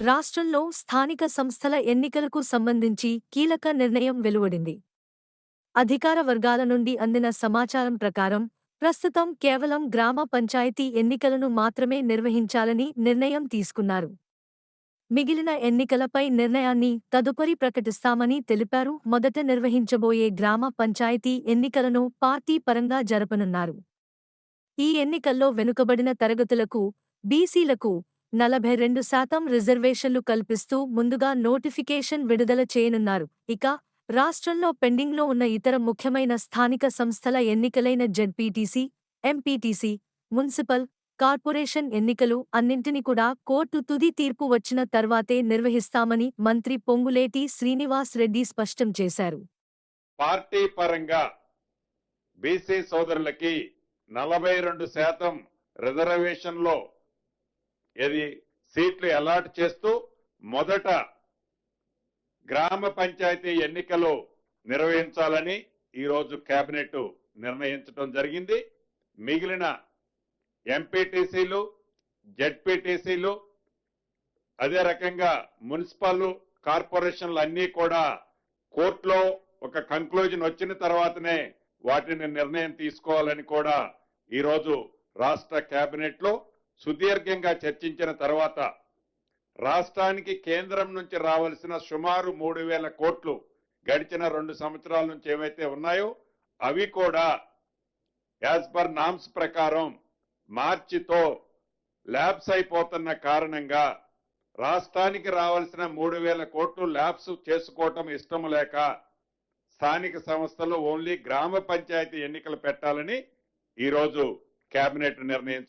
రాష్ట్రంలో స్థానిక సంస్థల ఎన్నికలకు సంబంధించి కీలక నిర్ణయం వెలువడింది. అధికార వర్గాల నుండి అందిన సమాచారం ప్రకారం ప్రస్తుతం కేవలం గ్రామ పంచాయతీ ఎన్నికలను మాత్రమే నిర్వహించాలని నిర్ణయం తీసుకున్నారు. మిగిలిన ఎన్నికలపై నిర్ణయాన్ని తదుపరి ప్రకటిస్తామని తెలిపారు. మొదట నిర్వహించబోయే గ్రామ పంచాయతీ ఎన్నికలను పార్టీ పరంగా జరపనున్నారు. ఈ ఎన్నికల్లో వెనుకబడిన తరగతులకు బీసీలకు నలభై రెండు శాతం రిజర్వేషన్లు కల్పిస్తూ ముందుగా నోటిఫికేషన్ విడుదల చేయనున్నారు. ఇక రాష్ట్రంలో పెండింగ్లో ఉన్న ఇతర ముఖ్యమైన స్థానిక సంస్థల ఎన్నికలైన జెడ్పీటీసీ ఎంపీటీసీ మున్సిపల్ కార్పొరేషన్ ఎన్నికలు అన్నింటినీ కూడా కోర్టు తుది తీర్పు వచ్చిన తర్వాతే నిర్వహిస్తామని మంత్రి పొంగులేటి శ్రీనివాస్ రెడ్డి స్పష్టం చేశారు. పార్టీ పరంగా బీసీ సోదరులకి నలభై రెండు శాతం రిజర్వేషన్లో ఇది సీట్లు అలాట్ చేస్తూ మొదట గ్రామ పంచాయతీ ఎన్నికలు నిర్వహించాలని ఈరోజు కేబినెట్ నిర్ణయించడం జరిగింది. మిగిలిన ఎంపీటీసీలు జడ్పీటీసీలు అదే రకంగా మున్సిపల్ కార్పొరేషన్లు అన్నీ కూడా కోర్టులో ఒక కంక్లూజన్ వచ్చిన తర్వాతనే వాటిని నిర్ణయం తీసుకోవాలని కూడా ఈరోజు రాష్ట్ర కేబినెట్లో సుదీర్ఘంగా చర్చించిన తర్వాత రాష్ట్రానికి కేంద్రం నుంచి రావాల్సిన సుమారు మూడు వేల కోట్లు గడిచిన రెండు సంవత్సరాల నుంచి ఏవైతే ఉన్నాయో అవి కూడా యాజ్ పర్ నామ్స్ ప్రకారం మార్చితో ల్యాబ్స్ అయిపోతున్న కారణంగా రాష్ట్రానికి రావాల్సిన మూడు వేల కోట్లు ల్యాబ్స్ చేసుకోవటం ఇష్టం లేక స్థానిక సంస్థలు ఓన్లీ గ్రామ పంచాయతీ ఎన్నికలు పెట్టాలని ఈరోజు కేబినెట్ నిర్ణయించారు